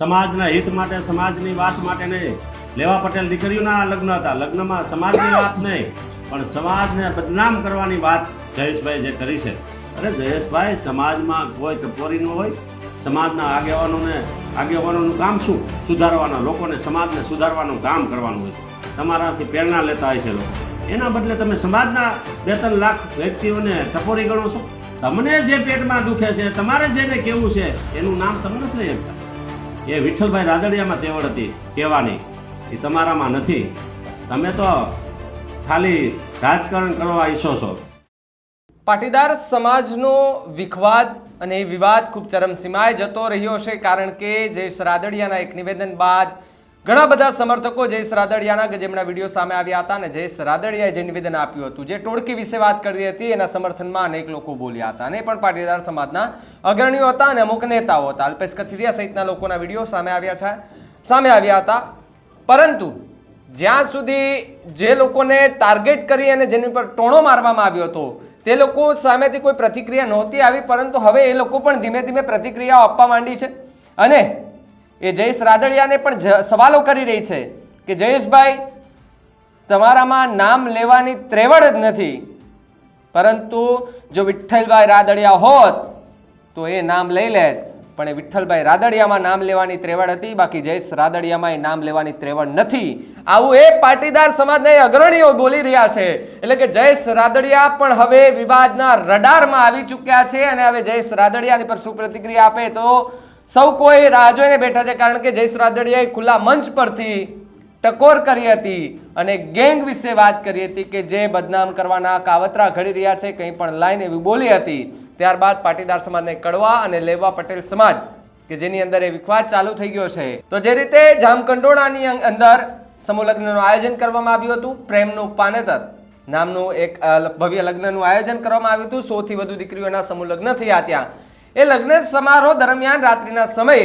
સમાજના હિત માટે, સમાજની વાત માટે નહીં. લેવા પટેલ દીકરીઓના લગ્ન હતા. લગ્નમાં સમાજની વાત નહીં, પણ સમાજને બદનામ કરવાની વાત જયેશભાઈ જે કરી છે. અરે જયેશભાઈ, સમાજમાં કોઈ ટપોરી ન હોય. સમાજના આગેવાનોને, આગેવાનોનું કામ શું? સુધારવાના. લોકોને સમાજને સુધારવાનું કામ કરવાનું હોય છે. તમારાથી પ્રેરણા લેતા હોય છે લોકો. એના બદલે તમે સમાજના બે ત્રણ લાખ વ્યક્તિઓને ટપોરી ગણો છો. તમને જે પેટમાં દુખે છે, તમારે જેને કેવું છે, એનું નામ તમે નથી લઈ શકતા એ વિઠ્ઠલભાઈ રાદડિયામાં તેવડ હતી, કહેવાની. એ તમારામાં નથી. તમે તો ખાલી રાજકારણ કરવા ઈચ્છો છો. પાટીદાર સમાજનો વિખવાદ અને એ વિવાદ ખૂબ ચરમસીમાએ જતો રહ્યો છે કારણ કે જયેશ રાદડિયાના એક નિવેદન બાદ ઘણા બધા સમર્થકો જયેશ રાદડિયાના કે જેમના વીડિયો સામે આવ્યા હતા અને જયેશ રાદડિયાએ જે નિવેદન આપ્યું હતું, જે ટોળકી વિશે વાત કરી હતી, એના સમર્થનમાં અનેક લોકો બોલ્યા હતા. અને પણ પાટીદાર સમાજના અગ્રણીઓ હતા અને અમુક નેતાઓ હતા. અલ્પેશ કથિરિયા સહિતના લોકોના વીડિયો સામે આવ્યા છે, સામે આવ્યા હતા. પરંતુ જ્યાં સુધી જે લોકોને ટાર્ગેટ કરી અને જેની પર ટોણો મારવામાં આવ્યો હતો, તે લોકો સામેથી કોઈ પ્રતિક્રિયા નહોતી આવી, પરંતુ હવે એ લોકો પણ ધીમે ધીમે પ્રતિક્રિયાઓ આપવા માંડી છે. અને એ જયેશ રાદડિયાને પણ સવાલો કરી રહી છે કે જયેશભાઈ, તમારામાં નામ લેવાની ત્રેવડ જ નથી. પરંતુ જો વિઠ્ઠલભાઈ રાદડિયા હોત, તો એ નામ લઈ લેત. પણ એ વિઠ્ઠલભાઈ રાદડિયામાં નામ લેવાની ત્રેવડ હતી, બાકી જયેશ રાદડિયામાં એ નામ લેવાની ત્રેવડ નથી. આવું એ પાટીદાર સમાજના અગ્રણીઓ બોલી રહ્યા છે. એટલે કે જયેશ રાદડિયા પણ હવે વિવાદના રડારમાં આવી ચૂક્યા છે અને હવે જયેશ રાદડિયાની પર શું પ્રતિક્રિયા આપે તો સૌ કોઈ રાહ જોઈને બેઠા છે કારણ કે જયેશ રાદડિયાએ ખુલ્લા મંચ પરથી ટકોર કરી હતી અને ગેંગ વિશે વાત કરી હતી કે જે બદનામ કરવાના કાવતરા ઘડી રહ્યા છે, કંઈ પણ લાઈન એવી બોલી હતી. ત્યારબાદ પાટીદાર સમાજને કડવા અને લેવા પટેલ સમાજ, કે જેની અંદર એ વિખવાદ ચાલુ થઈ ગયો છે. તો જે રીતે જામકંડોળાની અંદર સમૂહ લગ્નનું આયોજન કરવામાં આવ્યું હતું, પ્રેમનું પાનેતર નામનું એક ભવ્ય લગ્નનું આયોજન કરવામાં આવ્યું હતું. સોથી વધુ દીકરીઓના સમૂહ લગ્ન થયા ત્યાં. એ લગ્ન સમારોહ દરમિયાન રાત્રિના સમયે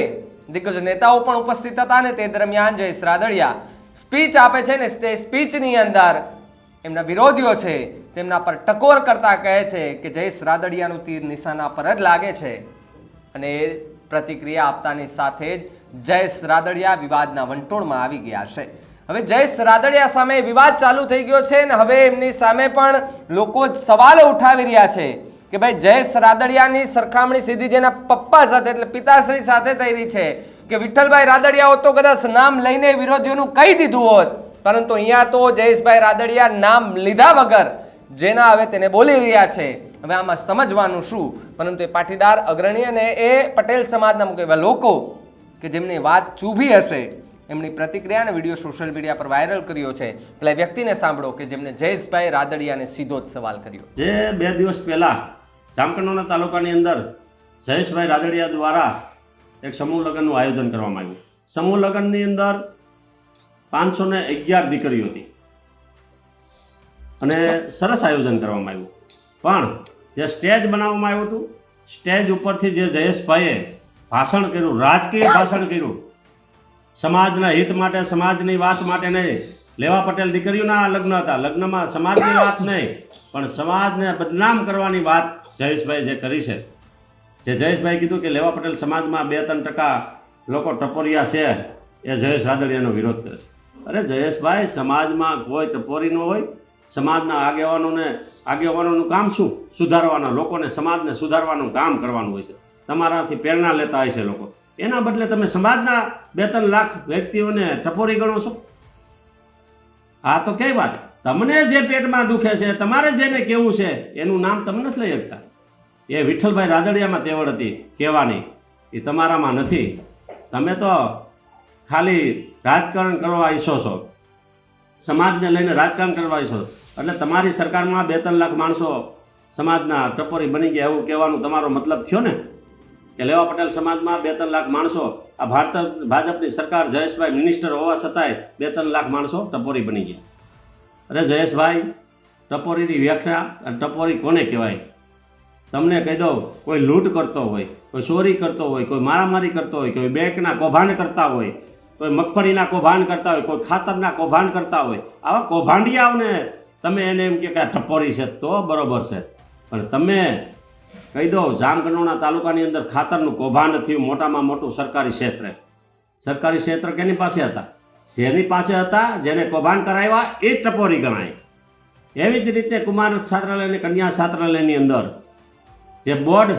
દિગ્ગજ નેતાઓ પણ ઉપસ્થિત હતા અને તે દરમિયાન જયેશ રાદડિયા સ્પીચ આપે છે ને તે સ્પીચની અંદર એમના વિરોધીઓ છે તેમના પર ટકોર કરતા કહે છે કે જયેશ રાદડિયાનું તીર નિશાના પર જ લાગે છે. અને એ પ્રતિક્રિયા આપતાની સાથે જ જયેશ રાદડિયા વિવાદના વંટોળમાં આવી ગયા છે. હવે જયેશ રાદડિયા સામે વિવાદ ચાલુ થઈ ગયો છે અને હવે એમની સામે પણ લોકો સવાલો ઉઠાવી રહ્યા છે. કે ભાઈ જયેશ રાદડિયાની સરખામણી સીધી જેના પપ્પા સાથે એટલે પિતાશ્રી સાથે થઈ રહી છે કે વિઠ્ઠલભાઈ રાદડિયા તો કદાચ નામ લઈને વિરોધીઓનું કહી દીધું હોત, પરંતુ અહીંયા તો જયેશભાઈ રાદડિયા નામ લીધા વગર જેના હવે તેને બોલી રહ્યા છે. હવે આમાં સમજવાનું શું? પરંતુ એ પાટીદાર અગ્રણી અને એ પટેલ સમાજના અમુક એવા લોકો કે જેમની વાત ચૂભી હશે, એમની પ્રતિક્રિયાને વીડિયો સોશિયલ મીડિયા પર વાયરલ કર્યો છે. પેલા વ્યક્તિને સાંભળો કે જેમને જયેશભાઈ રાદડિયાને સીધો જ સવાલ કર્યો. જે બે દિવસ પહેલાં જામકંડોરણા તાલુકાની અંદર જયેશભાઈ રાદડિયા દ્વારા એક સમૂહ લગ્નનું આયોજન કરવામાં આવ્યું. સમૂહ લગ્નની અંદર પાંચસો ને અગિયાર દીકરીઓ હતી. અને સરસ આયોજન કરવામાં આવ્યું. પણ જે સ્ટેજ બનાવવામાં આવ્યું હતું, સ્ટેજ ઉપરથી જે જયેશભાઈએ ભાષણ કર્યું, રાજકીય ભાષણ કર્યું, સમાજના હિત માટે, સમાજની વાત માટે નહીં, લેવા પટેલ દીકરીઓના લગ્ન હતા. લગ્નમાં સમાજની વાત નહીં પણ સમાજને બદનામ કરવાની વાત જયેશભાઈ જે કરી છે. જે જયેશભાઈ કીધું કે લેવા પટેલ સમાજમાં બે ત્રણ ટકા લોકો ટપોરિયા છે, એ જયેશ રાદડિયાનો વિરોધ કરે છે. અરે જયેશભાઈ, સમાજમાં કોઈ ટપોરી ન હોય. સમાજના આગેવાનોને, આગેવાનોનું કામ શું? સુધારવાના, લોકોને સમાજને સુધારવાનું કામ કરવાનું હોય છે. તમારાથી પ્રેરણા લેતા હોય છે લોકો. એના બદલે તમે સમાજના બે ત્રણ લાખ વ્યક્તિઓને ટપોરી ગણો છો? હા તો કઈ વાત? તમને જે પેટમાં દુખે છે, તમારે જેને કેવું છે, એનું નામ તમે નથી લઈ શકતા. એ વિઠ્ઠલભાઈ રાદડિયામાં તેવડ હતી, કહેવાની. એ તમારામાં નથી. તમે તો ખાલી રાજકારણ કરવા ઈચ્છો છો. સમાજને લઈને રાજકારણ કરવા ઈચ્છો એટલે તમારી સરકારમાં બે ત્રણ લાખ માણસો સમાજના ટપોરી બની ગયા એવું કહેવાનું તમારો મતલબ થયો ને? કે લેવા પટેલ સમાજમાં બે ત્રણ લાખ માણસો, આ ભારત, ભાજપની સરકાર જયેશભાઈ મિનિસ્ટર હોવા છતાંય બે ત્રણ લાખ માણસો ટપોરી બની ગયા. અરે જયેશભાઈ, ટપોરીની વ્યાખ્યા અને ટપોરી કોને કહેવાય? તમને કહી દઉં, કોઈ લૂંટ કરતો હોય, કોઈ ચોરી કરતો હોય, કોઈ મારામારી કરતો હોય, કોઈ બેંકના કૌભાંડ કરતા હોય, કોઈ મગફળીના કૌભાંડ કરતા હોય, કોઈ ખાતરના કૌભાંડ કરતા હોય, આવા કૌભાંડિયાઓને તમે એને એમ કે આ ટપોરી છે તો બરોબર છે. પણ તમે કહી દો જામકંડોરણા તાલુકાની અંદર ખાતરનું કૌભાંડ થયું, મોટામાં મોટું સરકારી ક્ષેત્રે. સરકારી ક્ષેત્ર કેની પાસે હતા? જેની પાસે હતા, જેને કૌભાંડ કરાવ્યા, એ ટપોરી ગણાય. એવી જ રીતે કુમાર છાત્રાલય કન્યા છાત્રાલયની અંદર જે બોર્ડ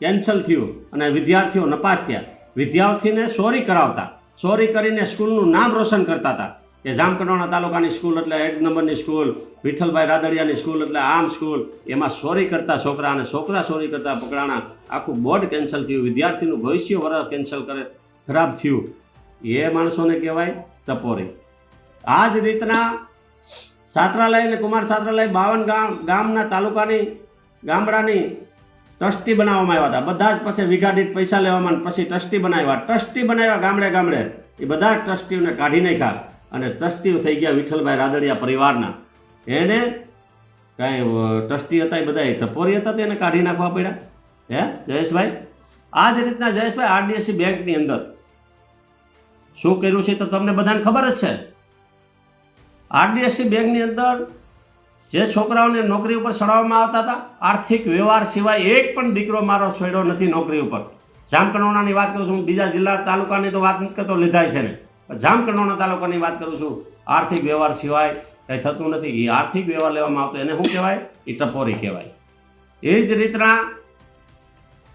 કેન્સલ થયું અને વિદ્યાર્થીઓ નપાસ થયા. વિદ્યાર્થીને ચોરી કરાવતા. ચોરી કરીને સ્કૂલનું નામ રોશન કરતા હતા. કે જામકંડોણા તાલુકાની સ્કૂલ એટલે એક નંબરની સ્કૂલ, વિઠ્ઠલભાઈ રાદડિયાની સ્કૂલ એટલે આમ સ્કૂલ. એમાં ચોરી કરતા છોકરા અને છોકરા ચોરી કરતા પકડાણા. આખું બોર્ડ કેન્સલ થયું. વિદ્યાર્થીનું ભવિષ્ય વર્ષ કેન્સલ કરે, ખરાબ થયું. એ માણસોને કહેવાય ટપોરી આ જ રીતના સાત્રાલય અને કુમાર સાત્રાલય બાવન ગામ, ગામના તાલુકાની, ગામડાની ટ્રસ્ટી બનાવવામાં આવ્યા હતા. બધા જ પછી વીઘા દીઠ પૈસા લેવામાં પછી ટ્રસ્ટી બનાવ્યા. ટ્રસ્ટી બનાવ્યા ગામડે ગામડે. એ બધા જ ટ્રસ્ટીઓને કાઢી નાખ્યા અને ટ્રસ્ટીઓ થઈ ગયા વિઠ્ઠલભાઈ રાદડિયા પરિવારના. એને કાંઈ ટ્રસ્ટી હતા એ બધા ટપોરી હતા તેને કાઢી નાખવા પડ્યા. હે, જયેશભાઈ? આ જ રીતના જયેશભાઈ આરડીએસસી બેંકની અંદર શું કર્યું છે તો તમને બધાને ખબર જ છે. આરડીએસસી બેંકની અંદર જે છોકરાઓને નોકરી ઉપર ચડાવવામાં આવતા હતા, આર્થિક વ્યવહાર સિવાય એક પણ દીકરો મારો છોડ્યો નથી નોકરી ઉપર. જામકંડોરણાની વાત કરું છું બીજા જિલ્લા તાલુકાની તો વાત નથી કરતો, લીધાય છે ને. જામકંડોરણા તાલુકાની વાત કરું છું, આર્થિક વ્યવહાર સિવાય કંઈ થતું નથી. એ આર્થિક વ્યવહાર લેવામાં આવતો, એને શું કહેવાય? એ ટપોરી કહેવાય. એ જ રીતના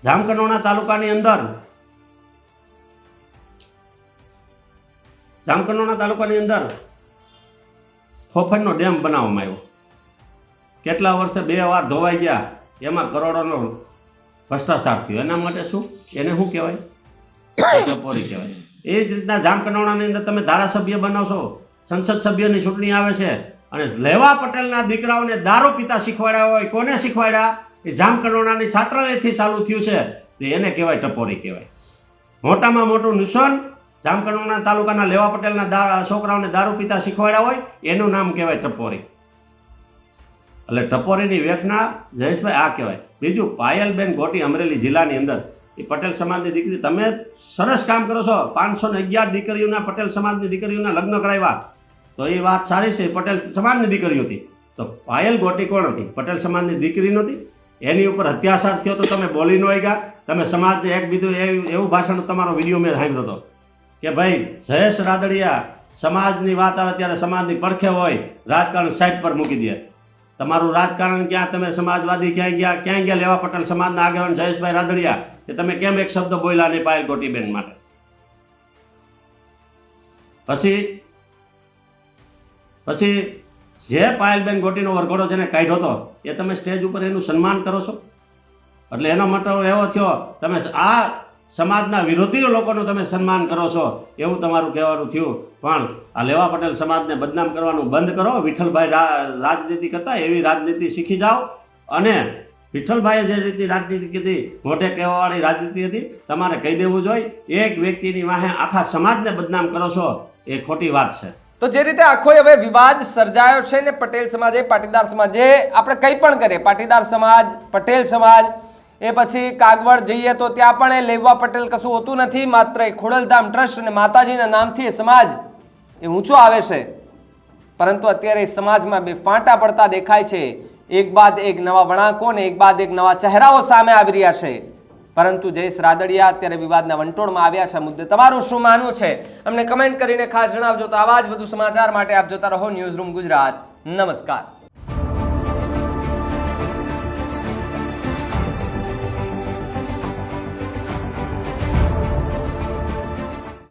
જામકંડોરણા તાલુકાની અંદર જામકંડોરણા તાલુકાની અંદર ફોફનનો ડેમ બનાવવામાં આવ્યો. કેટલા વર્ષે બે વાર ધોવાઈ ગયા, એમાં કરોડોનો ભ્રષ્ટાચાર થયો. એના માટે શું? એને શું કહેવાય? ટપોરી કહેવાય. એ જ રીતના જામકંડોરણાની અંદર તમે ધારાસભ્ય બનાવશો, સંસદ સભ્યની ચૂંટણી આવે છે, અને લેવા પટેલના દીકરાઓને દારૂ પીતા શીખવાડ્યા હોય, કોને શીખવાડ્યા? એ જામકંડોરણાની છાત્રાલયથી ચાલુ થયું છે. તો એને કહેવાય ટપોરી કહેવાય. મોટામાં મોટું નિશાન જામકંડોરણા તાલુકાના લેવા પટેલના છોકરાઓને દારૂ પીતા શીખવાડ્યા હોય, એનું નામ કહેવાય ટપોરી. એટલે ટપોરીની વ્યાખ્યા જયેશભાઈ આ કહેવાય. બીજું, પાયલબેન ગોટી અમરેલી જિલ્લાની અંદર. એ પટેલ સમાજની દીકરી. તમે સરસ કામ કરો છો. પાંચસો ને અગિયાર દીકરીઓના પટેલ સમાજની દીકરીઓના લગ્ન કરાવ્યા. તો એ વાત સારી છે. પટેલ સમાજની દીકરીઓ હતી. તો પાયલ ગોટી કોણ હતી? પટેલ સમાજની દીકરી નહોતી. એની ઉપર અત્યાચાર થયો તો તમે બોલી ન ગયા તમે સમાજને એક બીજું એવું ભાષણ તમારો વીડિયો મેં સાંભળ્યો હતો. કે ભાઈ, જયેશ રાદડિયા સમાજની વાત આવે ત્યારે સમાજની પડખે હોય, રાજકારણ સાઈડ પર મૂકી દે. તમારું રાજકારણ ક્યાં? તમે સમાજવાદી ક્યાં ગયા? ક્યાં ગયા? લેવા પટેલ સમાજના આગેવાન જયેશભાઈ રાદડિયા, કે તમે કેમ એક શબ્દ બોલ્યા નહીં પાયલ ગોટીબેન માટે? પછી પછી જે પાયલબેન ગોટીનો વરઘોડો જેને કાઢ્યો હતો, એ તમે સ્ટેજ ઉપર એનું સન્માન કરો છો? એટલે એનો મતલબ એવો થયો, તમે આ સમાજના વિરોધી લોકોનું તમે સન્માન કરો છો, એવું તમારું કહેવાનું થયું. પણ આ લેવા પટેલ સમાજને બદનામ કરવાનું બંધ કરો. વિઠ્ઠલભાઈ રાજનીતિ કરતા એવી રાજનીતિ શીખી જાઓ. અને વિઠ્ઠલભાઈએ જે રીતની રાજનીતિ કીધી મોઢે કહેવાવાળી રાજનીતિ હતી, તમારે કહી દેવું જોઈએ, એક વ્યક્તિની વાહે આખા સમાજને બદનામ કરો છો, એ ખોટી વાત છે. તો જે રીતે આખો હવે વિવાદ સર્જાયો છે ને પટેલ સમાજે, પાટીદાર સમાજે, આપણે કંઈ પણ કરીએ, પાટીદાર સમાજ, પટેલ સમાજ એ પછી કાગવડ જઈએ તો ત્યાં પણ એ લેવા પટેલ કશું હોતું નથી, માત્ર એ ખોડલધામ ટ્રસ્ટ અને માતાજીના નામથી એ સમાજ એ ઊંચો આવે છે. પરંતુ અત્યારે સમાજમાં બે ફાંટા પડતા દેખાય છે. એક બાદ એક નવા વળાંકો ને એક બાદ એક નવા ચહેરાઓ સામે આવી રહ્યા છે. પરંતુ જયેશ રાદડિયા અત્યારે વિવાદના વંટોળમાં આવ્યા છે. મુદ્દે તમારું શું માનવું છે? અમને કમેન્ટ કરીને ખાસ જણાવજો. તો આવા જ વધુ સમાચાર માટે આપ જોતા રહો ન્યૂઝ રૂમ ગુજરાત. નમસ્કાર.